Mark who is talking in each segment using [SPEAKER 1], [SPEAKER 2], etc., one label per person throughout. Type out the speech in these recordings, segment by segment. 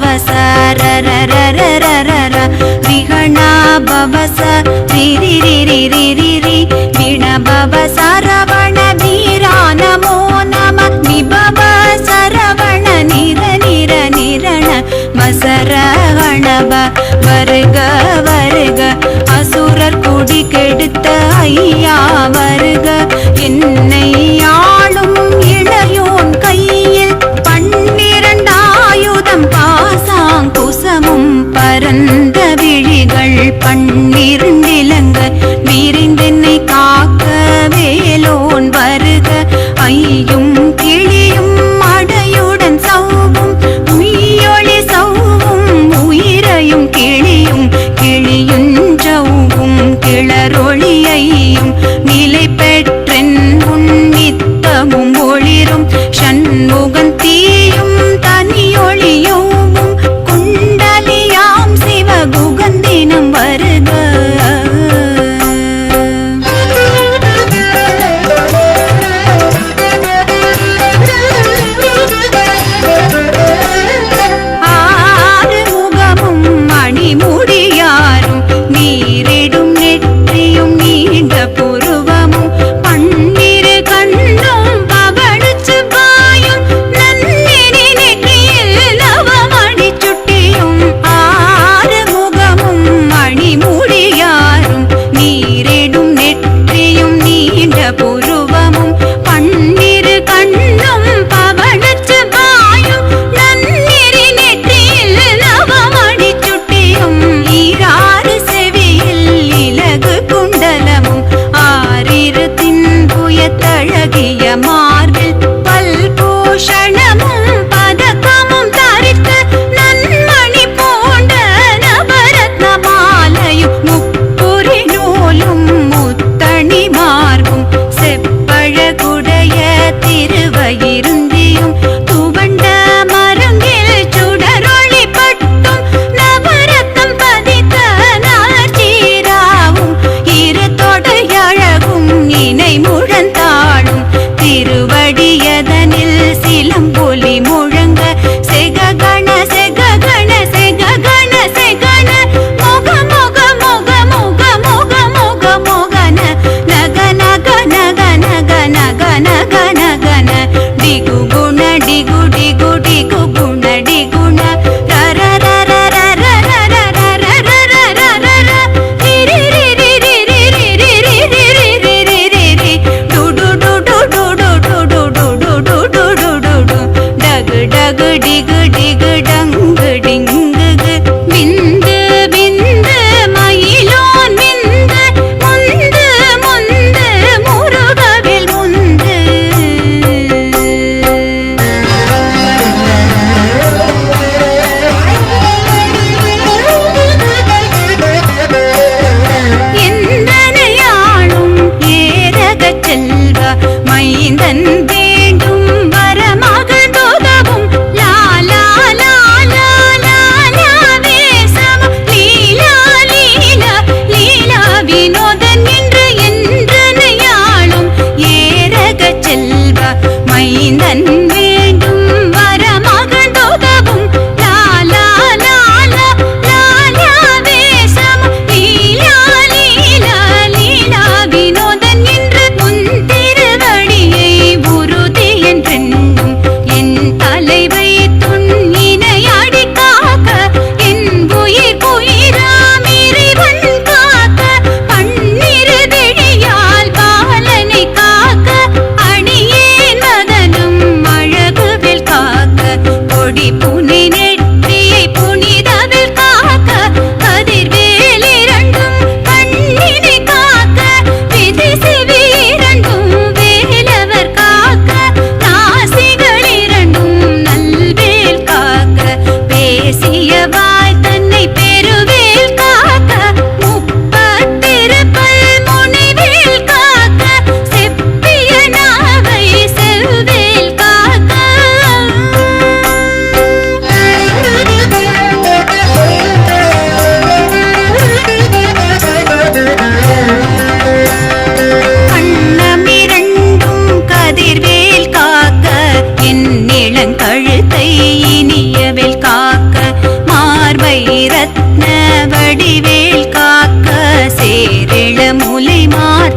[SPEAKER 1] भवस ररररररर विहणा भवस रिरिरिरिरिरि विण भवस रवण धीरा नमो नम निभव सरवण निर निर निरण मसरवणव வருக வருக அசுரர் குடி கெடுத்த ஐயா வருக என்னை ஆளும் இளையும் பன்னிரண்டிலங்க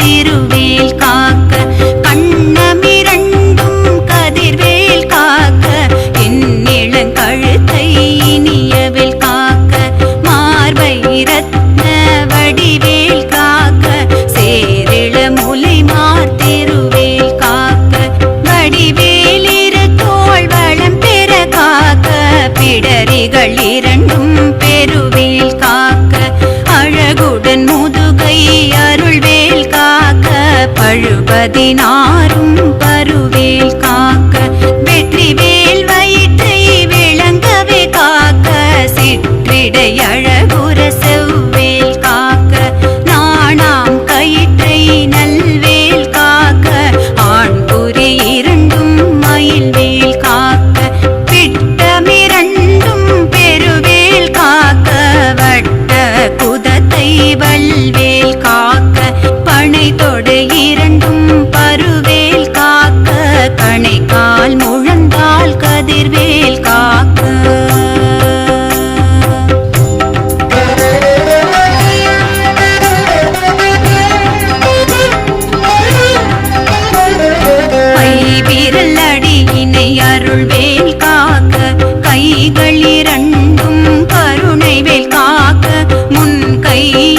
[SPEAKER 1] திருவேல் கா நாடினான் ई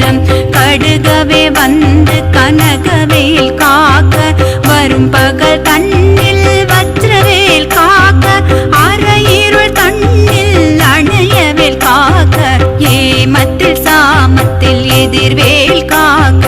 [SPEAKER 1] நேரம் கடுகவே வந்து கனகவேல் காக்க வரும் பகல் கண்ணில் வஜ்ரவேல் காக்க அரையிருள் கண்ணில் அணையவேல் காக்க ஏமத்தில் சாமத்தில் எதிர்வேல் காக்க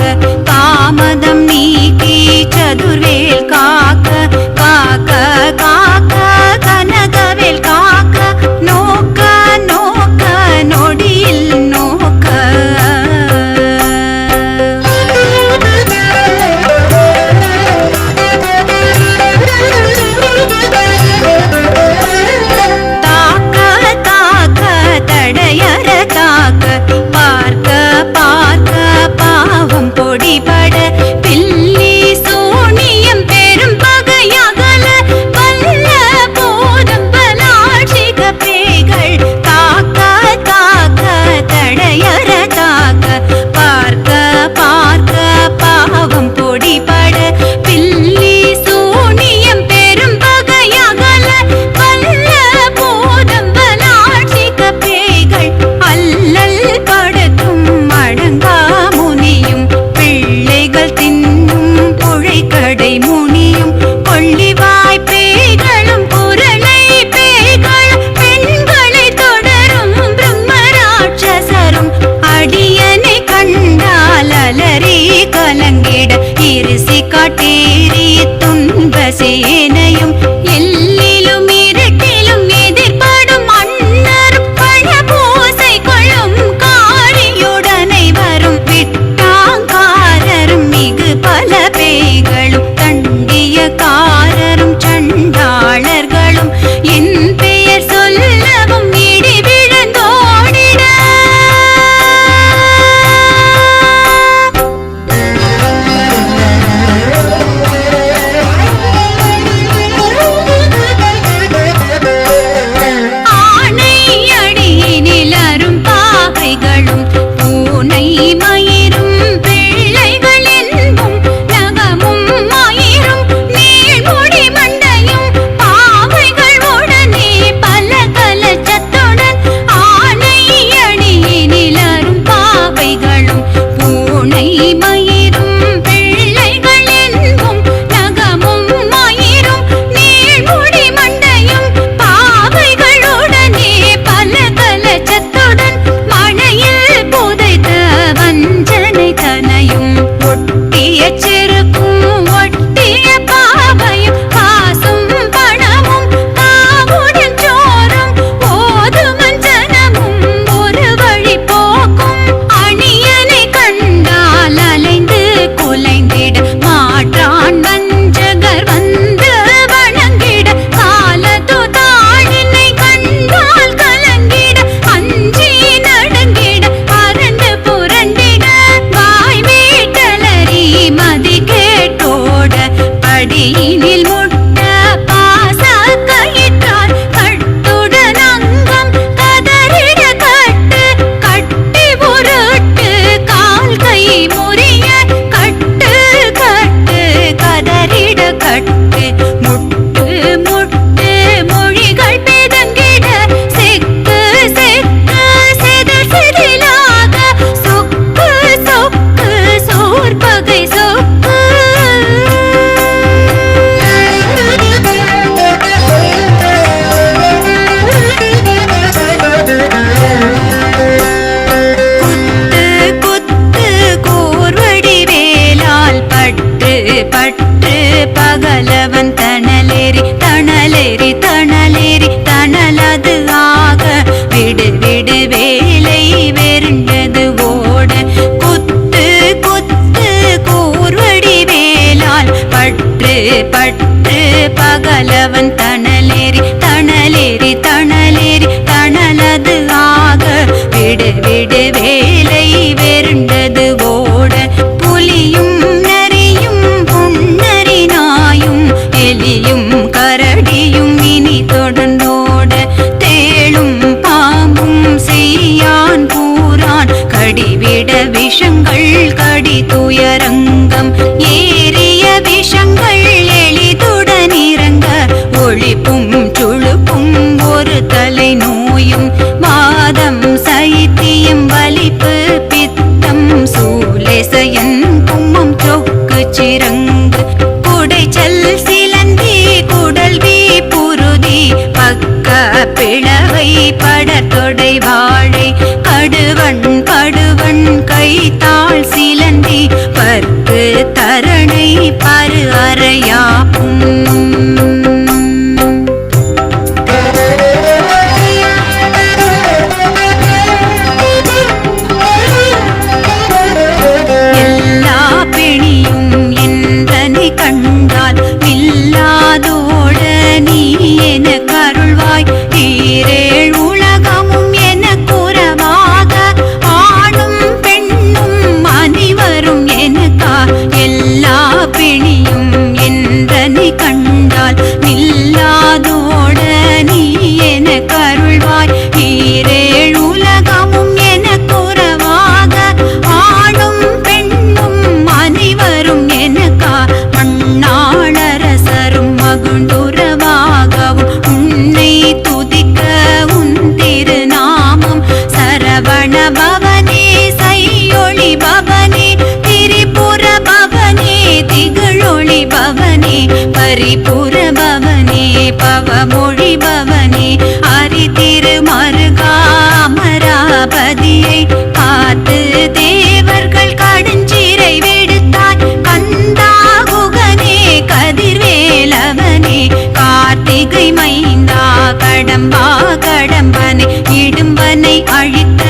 [SPEAKER 1] பொய்கை மைந்தா கடம்பா கடம்பனை இடும்பனை அழித்த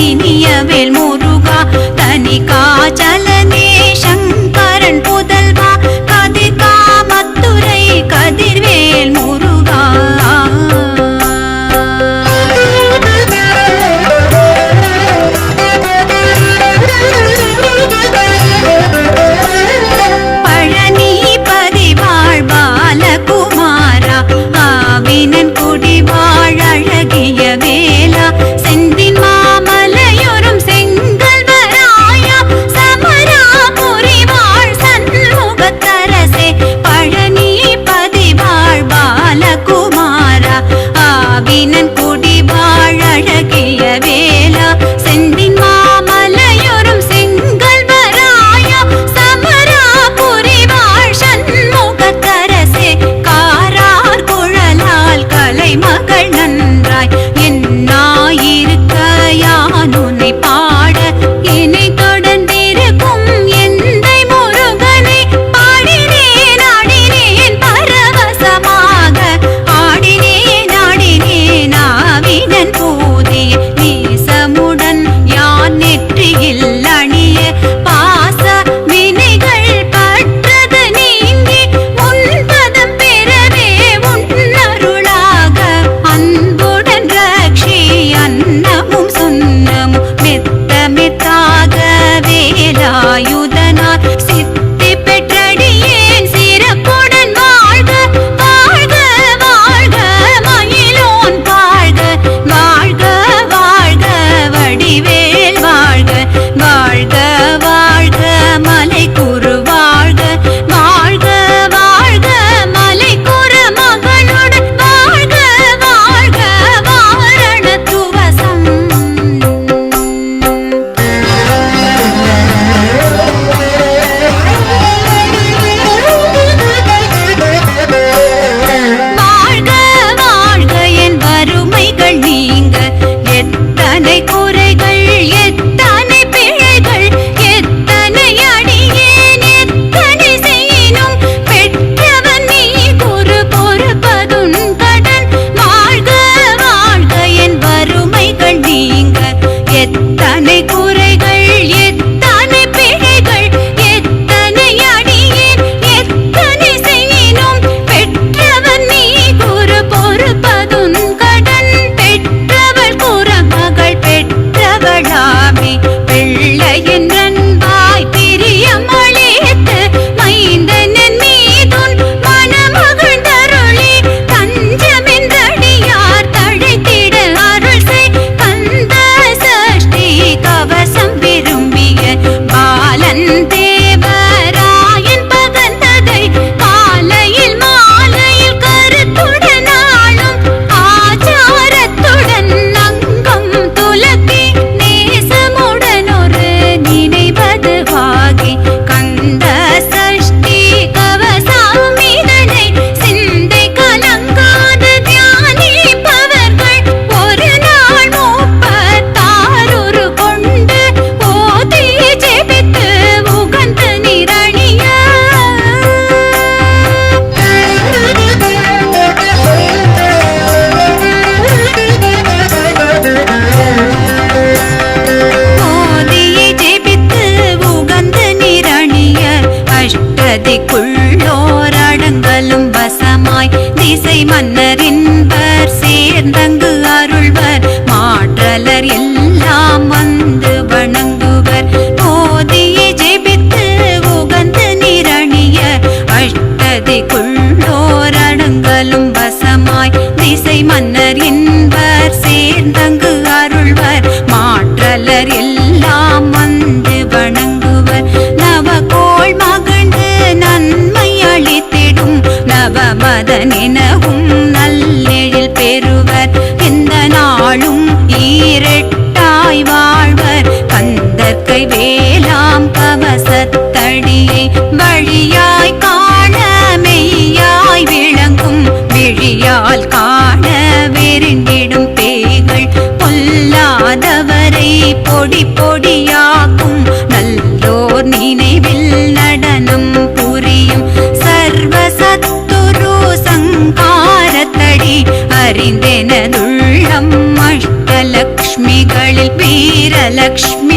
[SPEAKER 1] இனிய நினவும் நல்லெழில் பெறுவர். எந்த நாளும் ஈரெட்டாய் வாழ்வர். கந்தற்கை வேளாம் கவசத்தடியை வழியாய் காண மெய்யாய் விளங்கும். விழியால் காண விருண்டிடும் பேய்கள். பொல்லாதவரை பொடி பொடியாக்கும் அறிந்தெனதுள்ளம் அஷ்டலக்ஷ்மிகளில் வீரலக்ஷ்மி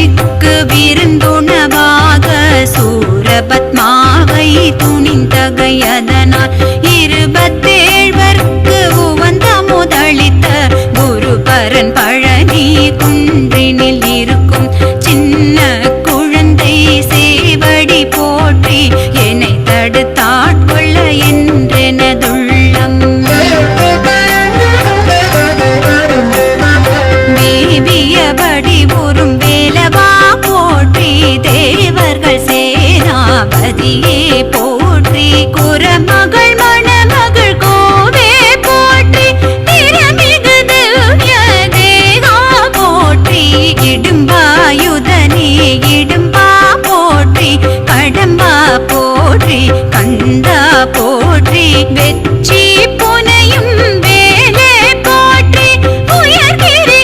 [SPEAKER 1] போற்றி வெற்றி புனையும் வேலே போற்றி உயர்கிரி